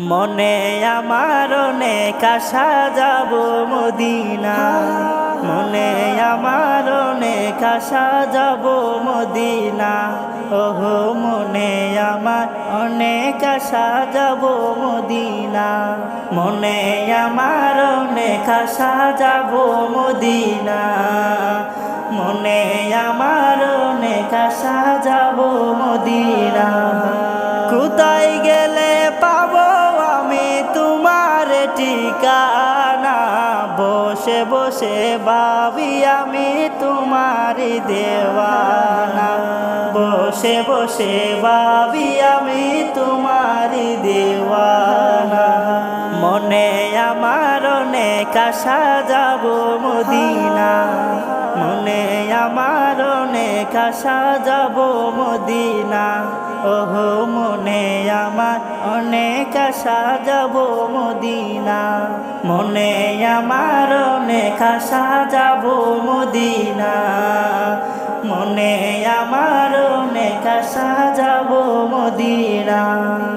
মনে আমার অনেক আশা, যাব মদিনা। মনে আমার অনেক আশা, যাব মদিনা। ওহো, মনে আমার অনেক আশা, যাব মদিনা। মনে আমার অনেক আশা, যাব মদিনা। মনে আমার অনেক আশা, যাব মদিনা। কোথায় গেলে ঠিকানা? বসে বসে ভাবি আমি তোমার দেওয়ানা। বসে বসে ভাবি আমি তোমার দেওয়ানা। মনে আমার অনেক আশা, যাব মদিনা। মনে আমার অনেক আশা, যাব মদিনা। ওহো, মনে আমার অনেক আশা, যাব মদিনা। মনে আমার অনেক আশা, যাব মদিনা। মনে আমার অনেক আশা, যাব মদিনা।